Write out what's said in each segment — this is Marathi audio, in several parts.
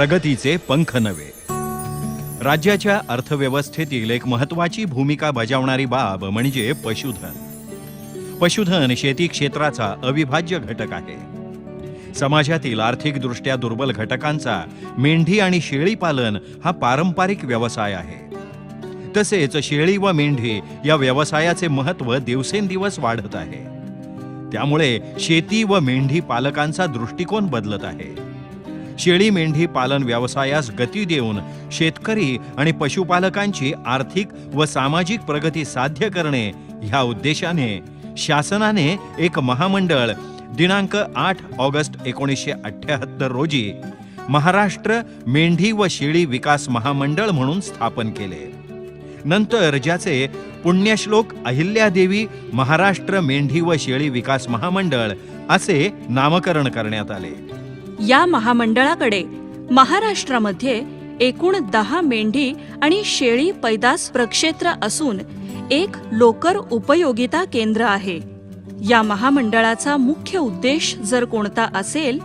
प्रगतीचे पंख नव्हे. राज्याच्या अर्थव्यवस्थेतील एक महत्वाची भूमिका बजावणारी बाब म्हणजे पशुधन. पशुधन शेती क्षेत्राचा अविभाज्य घटक आहे. समाजातील आर्थिकदृष्ट्या दुर्बल घटकांचा मेंढी आणि शेळी पालन हा पारंपरिक व्यवसाय आहे. तसेच शेळी व मेंढी या व्यवसायाचे महत्त्व दिवसेंदिवस वाढत आहे. त्यामुळे शेती व मेंढी पालकांचा दृष्टिकोन बदलत आहे. शेळी मेंढी पालन व्यवसायास गती देऊन शेतकरी आणि पशुपालकांची आर्थिक व सामाजिक प्रगती साध्य करणे ह्या उद्देशाने शासनाने एक महामंडळ दिनांक आठ ऑगस्ट एकोणीसशे अठ्ठ्याहत्तर रोजी महाराष्ट्र मेंढी व शेळी विकास महामंडळ म्हणून स्थापन केले. नंतर ज्याचे पुण्यश्लोक अहिल्यादेवी महाराष्ट्र मेंढी व शेळी विकास महामंडळ असे नामकरण करण्यात आले. या महामंडळाकडे महाराष्ट्रामध्ये एकूण दहा मेंढी आणि शेळी पैदास प्रक्षेत्र असून एक लोकर उपयोगिता केंद्र आहे. या महामंडळाचा मुख्य उद्देश जर कोणता असेल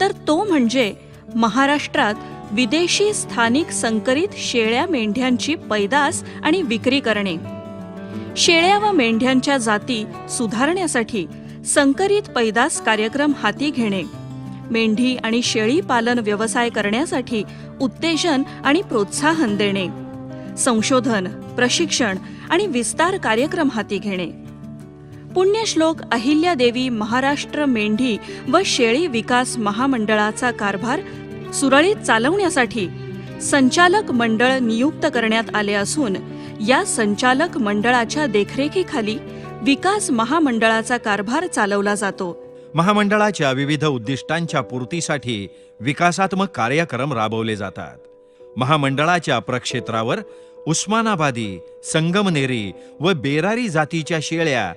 तर तो म्हणजे महाराष्ट्रात विदेशी स्थानिक संकरित शेळ्या मेंढ्यांची पैदास आणि विक्री करणे. शेळ्या व मेंढ्यांच्या जाती सुधारण्यासाठी संकरित पैदास कार्यक्रम हाती घेणे. मेंढी आणि शेळी पालन व्यवसाय करण्यासाठी उत्तेजन आणि प्रोत्साहन देणे संशोधन प्रशिक्षण आणि विस्तार कार्यक्रम हाती घेणे. पुण्यश्लोक अहिल्यादेवी महाराष्ट्र मेंढी व शेळी विकास महामंडळाचा कारभार सुरळीत चालवण्यासाठी संचालक मंडळ नियुक्त करण्यात आले असून या संचालक मंडळाच्या देखरेखीखाली विकास महामंडळाचा कारभार चालवला जातो. महामंडळाच्या विविध उद्दिष्टांच्या पूर्तीसाठी विकासात्मक कार्यक्रम राबवले जातात. महामंडळाच्या प्रक्षेत्रावर उस्मानाबादी संगमनेरी व बेरारी जातीच्या शेळ्या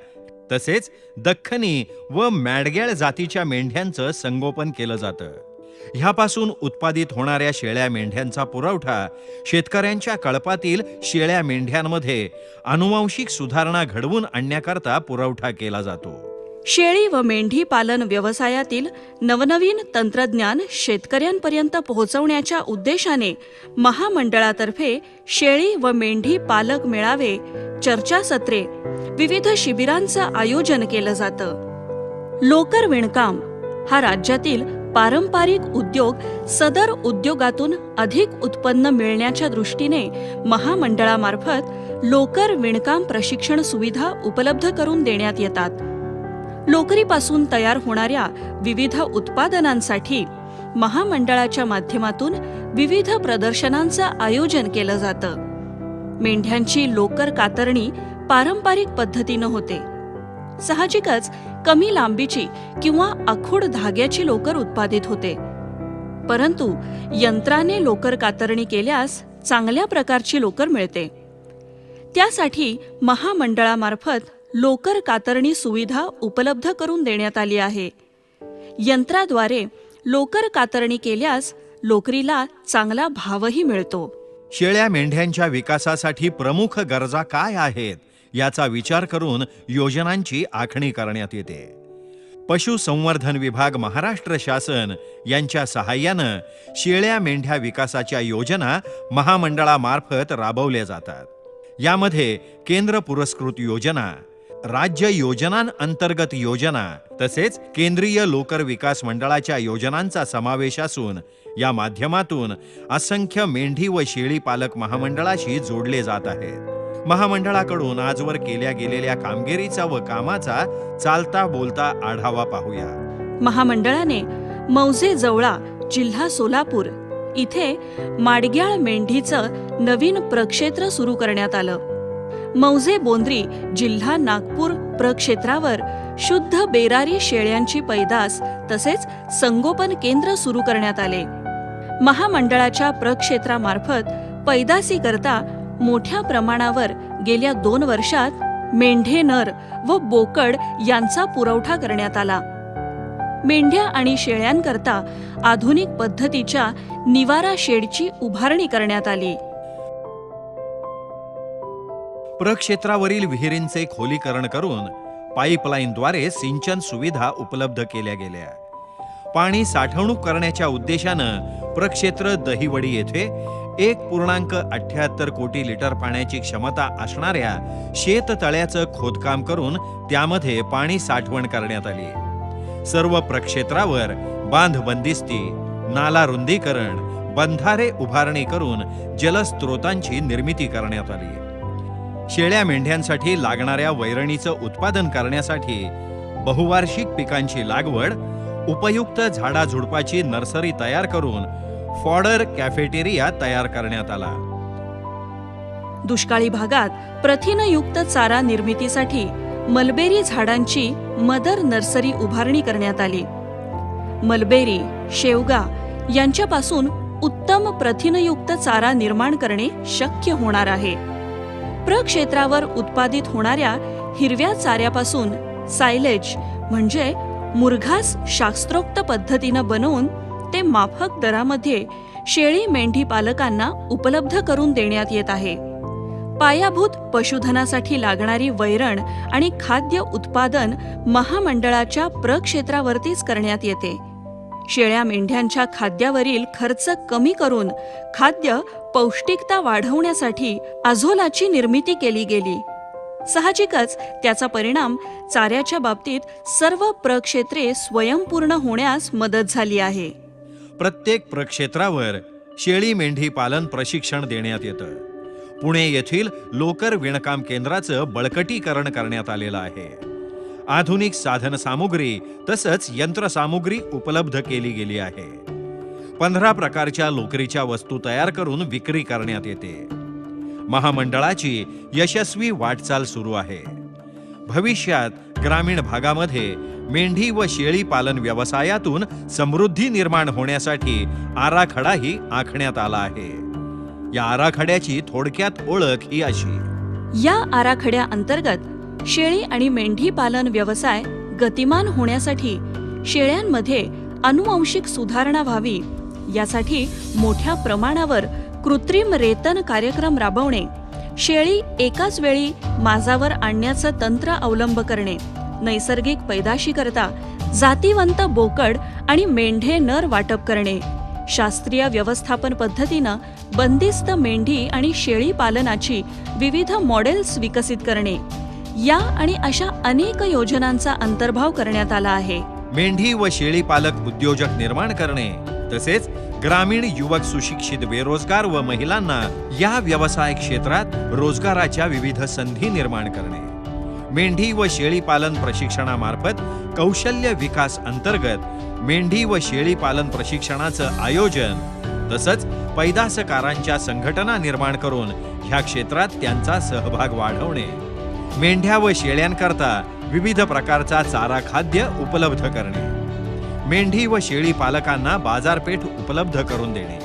तसेच दख्खनी व मॅडग्याळ जातीच्या मेंढ्यांचं संगोपन केलं जातं. ह्यापासून उत्पादित होणाऱ्या शेळ्या मेंढ्यांचा पुरवठा शेतकऱ्यांच्या कळपातील शेळ्या मेंढ्यांमध्ये अनुवांशिक सुधारणा घडवून आणण्याकरता पुरवठा केला जातो. शेळी व मेंढी पालन व्यवसायातील नवनवीन तंत्रज्ञान शेतकऱ्यांपर्यंत पोहोचवण्याच्या उद्देशाने महामंडळातर्फे शेळी व मेंढी पालक मेळावे चर्चासत्रे विविध शिबिरांचं आयोजन केलं जातं. लोकर विणकाम हा राज्यातील पारंपरिक उद्योग सदर उद्योगातून अधिक उत्पन्न मिळण्याच्या दृष्टीने महामंडळामार्फत लोकर विणकाम प्रशिक्षण सुविधा उपलब्ध करून देण्यात येतात. लोकरीपासून तयार होणाऱ्या विविध उत्पादनांसाठी महामंडळाच्या माध्यमातून विविध प्रदर्शनांचं आयोजन केलं जातं. मेंढ्यांची लोकर कातरणी पारंपरिक पद्धतीनं होते. साहजिकच कमी लांबीची किंवा आखूड धाग्याची लोकर उत्पादित होते. परंतु यंत्राने लोकर कातरणी केल्यास चांगल्या प्रकारची लोकर मिळते. त्यासाठी महामंडळामार्फत लोकर कातरणी सुविधा उपलब्ध करून देण्यात आली आहे. यंत्राद्वारे लोकर कातरणी केल्यास लोकरीला चांगला भावही मिळतो. शेळ्या मेंढ्यांच्या विकासासाठी प्रमुख गरजा काय आहेत याचा विचार करून योजनांची आखणी करण्यात येते. पशुसंवर्धन विभाग महाराष्ट्र शासन यांच्या सहाय्यानं शेळ्या मेंढ्या विकासाच्या योजना महामंडळामार्फत राबवल्या जातात. यामध्ये केंद्र पुरस्कृत योजना राज्य योजनांअंतर्गत योजना तसेच केंद्रीय लोकर विकास मंडळाच्या योजनांचा समावेश असून या माध्यमातून असंख्य मेंढी व शेळी पालक महामंडळाशी जोडले जात आहेत. महामंडळाकडून आजवर केल्या गेलेल्या कामगिरीचा व कामाचा चालता बोलता आढावा पाहूया. महामंडळाने मौजे जवळा जिल्हा सोलापूर इथे माडग्याळ मेंढीचं नवीन प्रक्षेत्र सुरू करण्यात आलं. मौजे बोंद्री जिल्हा नागपूर प्रक्षेत्रावर शुद्ध बेरारी शेळ्यांची पैदास तसेच संगोपन केंद्र सुरू करण्यात आले. महामंडळाच्या प्रक्षेत्रामार्फत पैदासीकरता मोठ्या प्रमाणावर गेल्या दोन वर्षात मेंढे नर व बोकड यांचा पुरवठा करण्यात आला. मेंढ्या आणि शेळ्यांकरता आधुनिक पद्धतीच्या निवारा शेडची उभारणी करण्यात आली. प्रक्षेत्रावरील विहिरींचे खोलीकरण करून पाईपलाईनद्वारे सिंचन सुविधा उपलब्ध केल्या गेल्या. पाणी साठवणूक करण्याच्या उद्देशानं प्रक्षेत्र दहिवडी येथे एक पूर्णांक अठ्याहत्तर कोटी लिटर पाण्याची क्षमता असणाऱ्या शेततळ्याचं खोदकाम करून त्यामध्ये पाणी साठवण करण्यात आली. सर्व प्रक्षेत्रावर बांध बंदिस्ती नाला रुंदीकरण बंधारे उभारणी करून जलस्रोतांची निर्मिती करण्यात आली. शेळ्या मेंढ्यांसाठी लागणाऱ्या वैरणीचं उत्पादन करण्यासाठी बहुवार्षिक पिकांची लागवड उपयुक्त झाडाझुडपाची नर्सरी तयार करून फॉडर कॅफेटेरिया तयार करण्यात आला. दुष्काळी भागात प्रथिनयुक्त चारा निर्मितीसाठी मलबेरी झाडांची मदर नर्सरी उभारणी करण्यात आली. मलबेरी शेवगा यांच्यापासून उत्तम प्रथिनयुक्त चारा निर्माण करणे शक्य होणार आहे. प्रक्षेत्रावर उत्पादित होणाऱ्या हिरव्या चाऱ्यापासून सायलेज म्हणजे मुरघास शास्त्रोक्त पद्धतीनं बनवून ते माफक दरामध्ये शेळी मेंढी पालकांना उपलब्ध करून देण्यात येत आहे. पायाभूत पशुधनासाठी लागणारी वैरण आणि खाद्य उत्पादन महामंडळाच्या प्रक्षेत्रावरतीच करण्यात येते. शेळ्या मेंढ्यांच्या खाद्यावरील खर्च कमी करून खाद्य पौष्टिकता वाढवण्यासाठी अझोलाची निर्मिती केली गेली. साहजिकच त्याचा परिणाम चाऱ्याच्या बाबतीत सर्व प्रक्षेत्रे स्वयंपूर्ण होण्यास मदत झाली आहे. प्रत्येक प्रक्षेत्रावर शेळी मेंढी पालन प्रशिक्षण देण्यात येतं. पुणे येथील लोकर विणकाम केंद्राचं बळकटीकरण करण्यात आलेलं आहे. आधुनिक साधन सामुग्री तसंच यंत्रसामुग्री उपलब्ध केली गेली आहे. पंधरा प्रकारच्या लोकरीच्या वस्तू तयार करून विक्री करण्यात येते. महामंडळाची यशस्वी वाटचाल सुरू आहे. भविष्यात ग्रामीण भागामध्ये मेंढी व शेळी पालन व्यवसायातून समृद्धी निर्माण होण्यासाठी आराखडाही आखण्यात आला आहे. या आराखड्याची थोडक्यात ओळख ही अशी. या आराखड्या अंतर्गत शेळी आणि मेंढी पालन व्यवसाय गतिमान होण्यासाठी शेळ्यांमध्ये अनुवांशिक सुधारणा व्हावी यासाठी मोठ्या प्रमाणावर कृत्रिम रेतन कार्यक्रम राबवणे शेळी एकाच वेळी माझावर आणण्याचं तंत्र अवलंब करणे नैसर्गिक पैदाशी करता जातीवंत बोकड आणि मेंढे नर वाटप करणे शास्त्रीय व्यवस्थापन पद्धतीनं बंदिस्त मेंढी आणि शेळी पालनाची विविध मॉडेल्स विकसित करणे या आणि अशा अनेक योजनांचा अंतर्भाव करण्यात आला आहे. मेंढी व शेळी पालक उद्योजक निर्माण करणे तसेच ग्रामीण युवक सुशिक्षित बेरोजगार व महिलांना या व्यवसाय क्षेत्रात रोजगाराच्या विविध संधी निर्माण करणे. मेंढी व शेळी पालन प्रशिक्षणामार्फत कौशल्य विकास अंतर्गत मेंढी व शेळी पालन प्रशिक्षणाचं आयोजन तसंच पैदासकारांच्या संघटना निर्माण करून ह्या क्षेत्रात त्यांचा सहभाग वाढवणे. मेंढ्या व शेळ्यांकरता विविध प्रकारचा चारा खाद्य उपलब्ध करणे. मेंढी व शेळी पालकांना बाजारपेठ उपलब्ध करून देणे.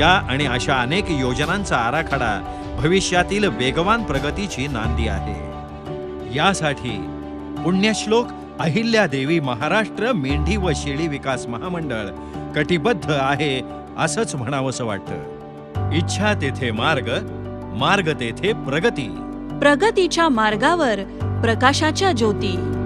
या आणि अशा अनेक योजनांचा आराखडा भविष्यातील वेगवान प्रगतीची नांदी आहे. यासाठी पुण्यश्लोक अहिल्यादेवी महाराष्ट्र मेंढी व शेळी विकास महामंडळ कटिबद्ध आहे असंच म्हणावंसं वाटतं. इच्छा तेथे मार्ग मार्ग तेथे प्रगती. प्रगतीच्या मार्गावर प्रकाशाच्या ज्योती.